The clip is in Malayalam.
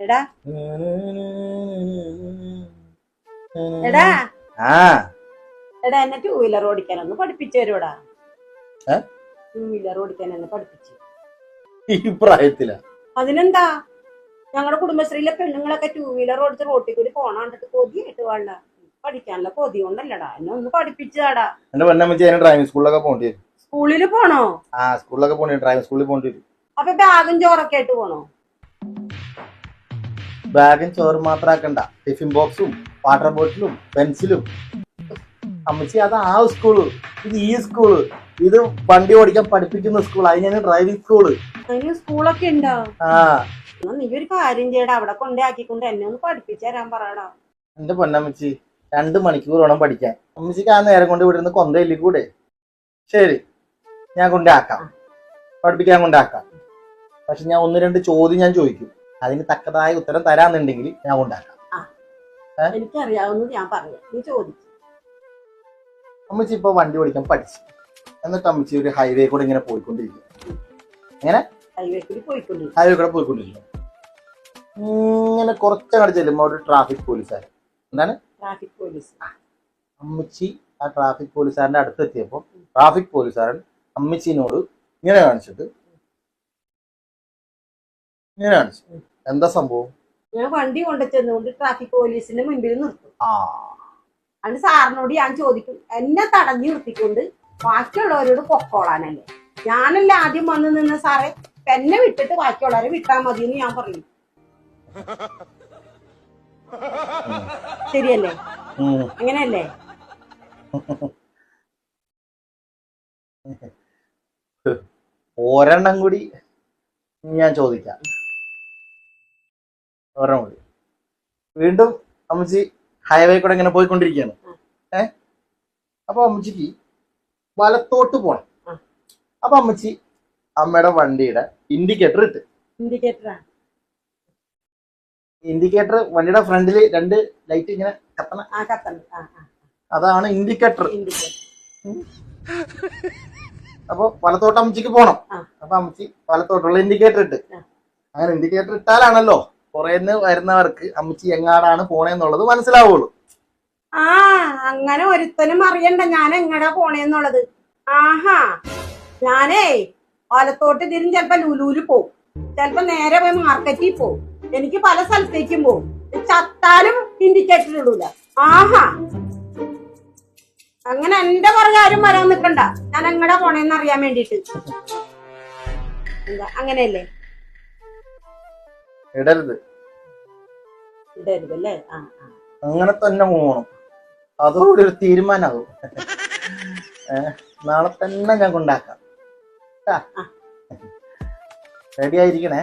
എടാ. എടാ. ആ. എടാ എന്നെ ടൂ വീലർ ഓടിക്കാൻ ഒന്ന് പഠിപ്പിച്ചു തരൂടാ? ടൂ വീലർ ഓടിക്കാൻ എന്നെ പഠിപ്പിച്ചു. ഈ പ്രായത്തില. അതിനെന്താ? ഞങ്ങളുടെ കുടുംബശ്രീയിലെ പെണ്ണുങ്ങളൊക്കെ ടൂ വീലർ ഓടിച്ച് റോട്ടിൽ കൂടി പോണാണ്ടിട്ട് കൊതിയായിട്ട് വേണ്ട പഠിക്കാനുള്ള കൊതി കൊണ്ടല്ലടാ. എന്നെ ഒന്ന് പഠിപ്പിച്ചതാടാ എന്റെ പെണ്ണമ്മ അതിന് ഡ്രൈവിംഗ് സ്കൂളിലൊക്കെ പോകേണ്ടി വരും സ്കൂളിൽ പോണോ? ആ സ്കൂളിലൊക്കെ പോണേ ഡ്രൈവിംഗ് സ്കൂളിൽ പോകേണ്ടി വരും. അപ്പൊ ബാഗും ചോറൊക്കെ ആയിട്ട് പോണോ? ബാഗും ചോറ് മാത്രം ആക്കണ്ട. ടിഫിൻ ബോക്സും വാട്ടർ ബോട്ടിലും പെൻസിലും. അമ്മച്ചി അത് ആ സ്കൂൾ. ഇത് ഈ സ്കൂൾ. ഇത് വണ്ടി ഓടിക്കാൻ പഠിപ്പിക്കുന്ന സ്കൂൾ. അതിനാണ് ഡ്രൈവിംഗ് സ്കൂൾ. അതിന് സ്കൂളൊക്കെ ഉണ്ടോ? ആ. നീ ഒരു കാര്യം ചെയ്യടാ. അവിടെ കൊണ്ടേ ആക്കിക്കൊണ്ട് എന്നെ ഒന്ന് പഠിപ്പിച്ചു തരാൻ പറയടാ. എന്റെ പൊന്നമ്മച്ചി രണ്ട് മണിക്കൂർ വേണം പഠിക്കാൻ. അമ്മച്ചിക്ക് ആ നേരം കൊണ്ട് ഇവിടെ നിന്ന് കൊന്തയില്ലേ കൂടെ. ശരി. ഞാൻ കൊണ്ടാക്കാം. പഠിപ്പിക്കാൻ കൊണ്ടാക്കാം. പക്ഷെ ഞാൻ ഒന്ന് രണ്ട് ചോദ്യം ഞാൻ ചോദിക്കും. അതിന് തക്കതായ ഉത്തരം തരാന്നുണ്ടെങ്കിൽ ഞാൻ കൊണ്ടാക്കാം. എനിക്കറിയാവുന്നത് ഞാൻ പറഞ്ഞു നീ ചോദിച്ചു അമ്മച്ചി ഇപ്പൊ വണ്ടി ഓടിക്കാൻ പഠിച്ചു. എന്നിട്ട് അമ്മച്ചി ഒരു ഹൈവേ കൂടെ ഇങ്ങനെ പോയിക്കൊണ്ടിരിക്കും ഹൈവേ കൂടി പോയിക്കൊണ്ടിരിക്കും ഹൈവേ കൂടെ പോയിക്കൊണ്ടിരിക്കും ഇങ്ങനെ കുറച്ചങ്ങോട്ട് ചെല്ലുമ്പോ ഒരു ട്രാഫിക് പോലീസുകാരൻ എന്താണ്? ട്രാഫിക് പോലീസ് അമ്മച്ചി ആ ട്രാഫിക് പോലീസുകാരന്റെ അടുത്ത് എത്തിയപ്പോൾ ട്രാഫിക് പോലീസുകാരൻ അമ്മച്ചിനോട് ഇങ്ങനെ കാണിച്ചിട്ട്. ഇങ്ങനെ കാണിച്ചു. എന്താ സംഭവം? ഞാൻ വണ്ടി കൊണ്ടു ചെന്നുകൊണ്ട് ട്രാഫിക് പോലീസിന്റെ മുൻപിൽ നിർത്തും. അതിന് സാറിനോട് ഞാൻ ചോദിക്കും എന്നെ തടഞ്ഞു നിർത്തിക്കൊണ്ട് ബാക്കിയുള്ളവരോട് പൊക്കോളാനല്ലേ? ഞാനല്ലേ ആദ്യം വന്ന് നിന്ന് സാറേ എന്നെ വിട്ടിട്ട് ബാക്കിയുള്ളവരെ വിട്ടാ മതി എന്ന് ഞാൻ പറയും. ശരിയല്ലേ. അങ്ങനെയല്ലേ? ഒരെണ്ണം കൂടി ഞാൻ ചോദിക്കാം. ഒരെണ്ണം കൂടി. വീണ്ടും അമ്മച്ചി ഹൈവേ കൂടെ ഇങ്ങനെ പോയിക്കൊണ്ടിരിക്കുകയാണ്. ഏ? അപ്പൊ അമ്മച്ചിക്ക് വലത്തോട്ട് പോണം. അപ്പൊ അമ്മച്ചി അമ്മയുടെ വണ്ടിയുടെ ഇൻഡിക്കേറ്റർ ഇട്ട്. ഇൻഡിക്കേറ്റർ ഇൻഡിക്കേറ്റർ വണ്ടിയുടെ ഫ്രണ്ടിൽ രണ്ട് ലൈറ്റ് ഇങ്ങനെ കത്തണം. അതാണ് ഇൻഡിക്കേറ്റർ ഇൻഡിക്കേറ്റർ അപ്പൊ വലത്തോട്ട് അമ്മച്ചിക്ക് പോണം. അപ്പൊ അമ്മച്ചി വലത്തോട്ടുള്ള ഇൻഡിക്കേറ്റർ ഇട്ട്. അങ്ങനെ ഇൻഡിക്കേറ്റർ ഇട്ടാലാണല്ലോ. പുറേന്ന് വരുന്നവർക്ക് അമ്മച്ചി എങ്ങാടാണ് പോണേന്നുള്ളത് മനസ്സിലാവുള്ളൂ. ആ അങ്ങനെ ഒരുത്തനും അറിയണ്ട ഞാൻ എങ്ങടാ പോണേന്നുള്ളത്. ആഹാ ഞാനേ വലത്തോട്ട് തിരിഞ്ഞ് ചെലപ്പോ ലുലൂൽ പോവും. ചെലപ്പോ നേരെ പോയി മാർക്കറ്റിൽ പോവും. എനിക്ക് പല സ്ഥലത്തേക്കും പോവും. ചത്താലും ഇൻഡിക്കേറ്റർ ഇടൂല. ആഹാ അങ്ങനെ എന്റെ പുറകെ ആരും വരാൻ നിൽക്കണ്ട ഞാൻ എങ്ങടെ പോണേന്ന് അറിയാൻ വേണ്ടിട്ട് എന്താ അങ്ങനെയല്ലേ? ഇടരുത്. ഇടരുതല്ലേ? ആ ആ. അങ്ങനെ തന്നെ പോകണം അതോടെ ഒരു തീരുമാനമാകും നാളെ തന്നെ ഞാൻ കൊണ്ടാക്കാം റെഡി ആയിരിക്കണേ?